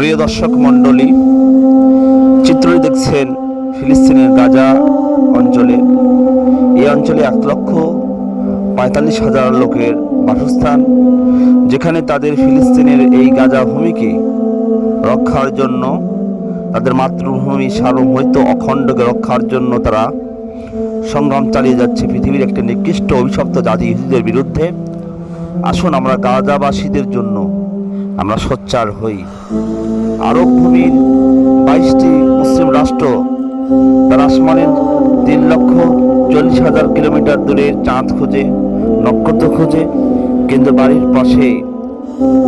প্রিয় দর্শক মণ্ডলী চিত্রটি দেখছেন ফিলিস্তিনের গাজা অঞ্চলে। এই অঞ্চলে এক লক্ষ পঁয়তাল্লিশ হাজার লোকের বাসস্থান, যেখানে তাদের ফিলিস্তিনের এই গাজা ভূমিকে রক্ষার জন্য, তাদের মাতৃভূমি সার্বভৌমিত্ব অখণ্ডকে রক্ষার জন্য তারা সংগ্রাম চালিয়ে যাচ্ছে। পৃথিবীর একটি নিকৃষ্ট অভিশপ্ত জাতি ইহুদিদের বিরুদ্ধে। আসুন আমরা গাজাবাসীদের জন্য আমরা সোচ্চার হই। আরব ভূমির বাইশটি মুসলিম রাষ্ট্র, তার আসমানের তিন লক্ষ চল্লিশ হাজার কিলোমিটার দূরে চাঁদ খোঁজে, নক্ষত্র খোঁজে, কিন্তু বাড়ির পাশে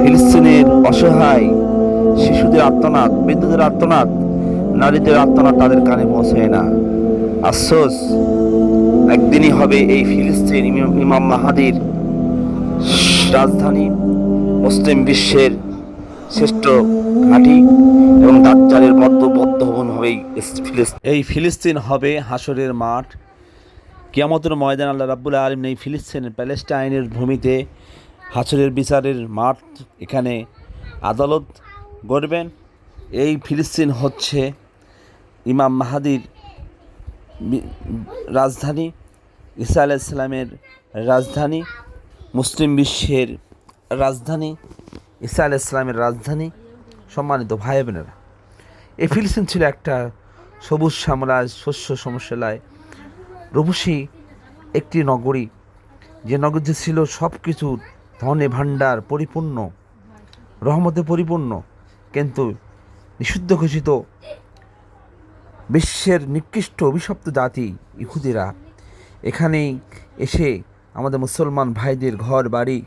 ফিলিস্তিনের অসহায় শিশুদের আত্মনাদ বিদ্যুতের আত্মনাদ নারীদের আত্মনাদ তাদের কানে পৌঁছায় না। আফসোস, একদিনই হবে এই ফিলিস্তিন ইমাম মাহাদির রাজধানী। মুসলিম বিশ্বের শ্রেষ্ঠ ঘাঁটি এবং দাজ্জালের বদ্ধ বদ্ধ ভবন হবেই এই ফিলিস্তিন। হবে হাসরের মাঠ। কিয়ামতের ময়দান আল্লাহ রাব্বুল আলম এই ফিলিস্তিন প্যালেস্টাইনের ভূমিতে হাসরের বিচারের মাঠ এখানে আদালত গড়বেন। এই ফিলিস্তিন হচ্ছে ইমাম মাহাদির রাজধানী। ঈসা আলাইসালামের রাজধানী। মুসলিম বিশ্বের রাজধানী, ঈসা আলাহ ইসলামের রাজধানী, সম্মানিত ভাই বোনেরা এই ফিলিস্তিন ছিল একটা সবুজ শ্যামলায় শস্য সমস্যালায় রূপসী একটি নগরী, যে নগরীতে ছিল সব কিছু ধনে ভাণ্ডার পরিপূর্ণ, রহমতে পরিপূর্ণ, কিন্তু নিষিদ্ধ ঘোষিত বিশ্বের নিকৃষ্ট অভিশপ্ত জাতি ইহুদিরা। এখানেই এসে আমাদের মুসলমান ভাইদের ঘর, বাড়ি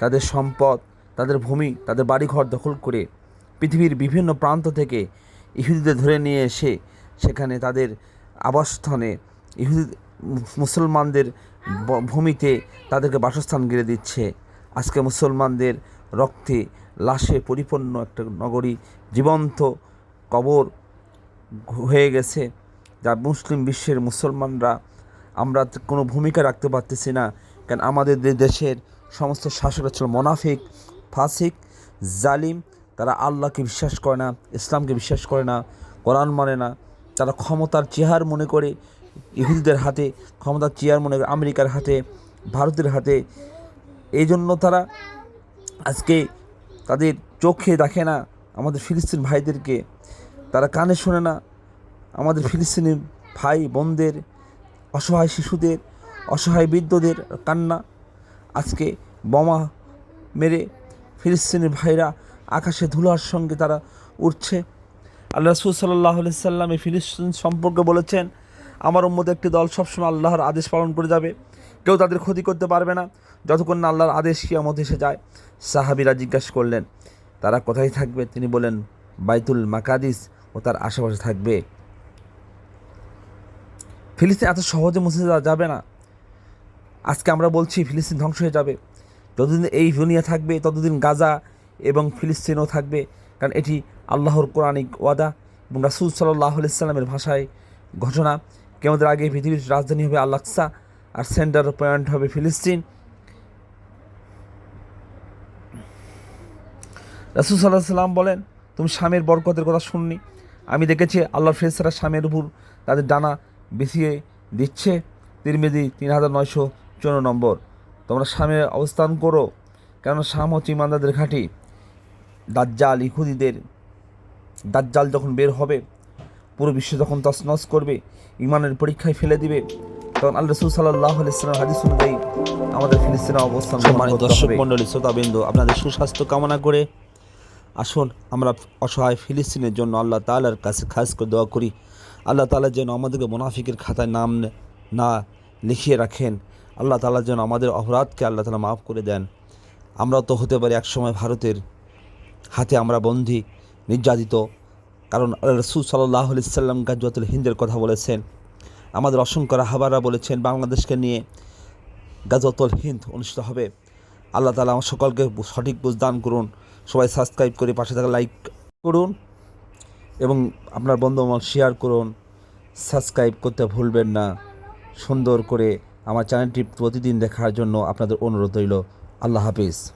তাদের সম্পদ, তাদের ভূমি, তাদের বাড়িঘর দখল করে পৃথিবীর বিভিন্ন প্রান্ত থেকে ইহুদিদের ধরে নিয়ে এসে সেখানে তাদের আবাসস্থনে ইহুদি মুসলমানদের ভূমিতে তাদেরকে বাসস্থান গেড়ে দিচ্ছে। আজকে মুসলমানদের রক্তে লাশে পরিপূর্ণ একটা নগরী জীবন্ত কবর হয়ে গেছে, যা মুসলিম বিশ্বের মুসলমানরা আমরা কোনো ভূমিকা রাখতে পারতেছি না। কারণ আমাদের দেশের সমস্ত শাসক ছিল মোনাফিক, ফাসিক, জালিম, তারা আল্লাহকে বিশ্বাস করে না, ইসলামকে বিশ্বাস করে না, কোরআন মানে না। তারা ক্ষমতার চেহার মনে করে, ইহুদিদের হাতে, ক্ষমতার চেয়ার মনে করে, আমেরিকার হাতে, ভারতের হাতে। এই জন্য তারা আজকে তাদের চোখে দেখে না আমাদের ফিলিস্তিন ভাইদেরকে। তারা কানে শোনে না আমাদের ফিলিস্তিনি ভাই বোনদের অসহায় শিশুদের, অসহায় বৃদ্ধদের কান্না। আজকে বোমা মেরে ফিলিস্তিনি ভাইরা আকাশে ধুলার সঙ্গে তারা উঠছে আল্লাহ রসুল সাল্লাহ সাল্লাম এই ফিলিস্তিন সম্পর্কে বলেছেন, আমার মধ্যে একটি দল সবসময় আল্লাহর আদেশ পালন করে যাবে। কেউ তাদের ক্ষতি করতে পারবে না। যতক্ষণ না আল্লাহর আদেশ কিয়ামত এসে যায়, সাহাবিরা জিজ্ঞাসা করলেন। তারা কোথায় থাকবে? তিনি বলেন বাইতুল মাকাদিস ও তার আশেপাশে থাকবে। ফিলিস্তিন এত সহজে মুছে যাবে না। আজকে আমরা বলছি ফিলিস্তিন ধ্বংস হয়ে যাবে। যতদিন এই দুনিয়া থাকবে, ততদিন গাজা এবং ফিলিস্তিনও থাকবে। কারণ এটি আল্লাহর কোরআনিক ওয়াদা এবং রাসুল সাল্লাহ সাল্লামের ভাষায় ঘটনা কেমন আগে পৃথিবীর রাজধানী হবে আল্লাকসা আর সেন্টার পয়েন্ট হবে ফিলিস্তিন। রাসুল সাল্লাহ সাল্লাম বলেন, তুমি স্বামীর বরকতের কথা শুননি। আমি দেখেছি আল্লাহ ফেসরা স্বামীর উপর তাদের ডানা বিছিয়ে দিচ্ছে। তিরমেদি তিন হাজার নয়শো চুয়ান্ন নম্বর। তোমরা স্বামীর অবস্থান করো। কেন শাম হচ্ছে ইমানদারদের ঘাঁটি। দাজ্জাল ইহুদিদের। দাজ্জাল যখন বের হবে পুরো বিশ্ব যখন তছনছ করবে ইমানের পরীক্ষায় ফেলে দিবে তখন আল্লাহ রসুল সাল্লাহ ইসলাম হাদিস অনুযায়ী আমাদের ফিলিস্তিনের অবস্থান সম্মানিত দর্শক মণ্ডলী শ্রোতাবিন্দু আপনাদের সুস্বাস্থ্য কামনা করে আসুন আমরা অসহায় ফিলিস্তিনের জন্য আল্লাহ তালার কাছে খাস করে দোয়া করি। আল্লাহ তালা যেন আমাদেরকে মোনাফিকের খাতায় নাম না লিখিয়ে রাখেন। আল্লাহ তালা যেন আমাদের অপরাধকে আল্লাহ তালা মাফ করে দেন। আমরাও তো হতে পারি একসময় ভারতের হাতে আমরা বন্দী, নির্যাতিত। কারণ রসুল সাল্লাহ সাল্লাম গাজুয়াতুল হিন্দের কথা বলেছেন। আমাদের অসংখ্য রাহাবারা বলেছেন, বাংলাদেশকে নিয়ে গাজওয়াতুল হিন্দ অনুষ্ঠিত হবে। আল্লাহ তালা আমার সকলকে সঠিক বুঝ দান করুন। সবাই সাবস্ক্রাইব করে পাশে থাকা লাইক করুন এবং আপনার বন্ধু আমার শেয়ার করুন। সাবস্ক্রাইব করতে ভুলবেন না। সুন্দর করে আমার চ্যানেলটি প্রতিদিন দেখার জন্য আপনাদের অনুরোধ রইল। আল্লাহ হাফিজ।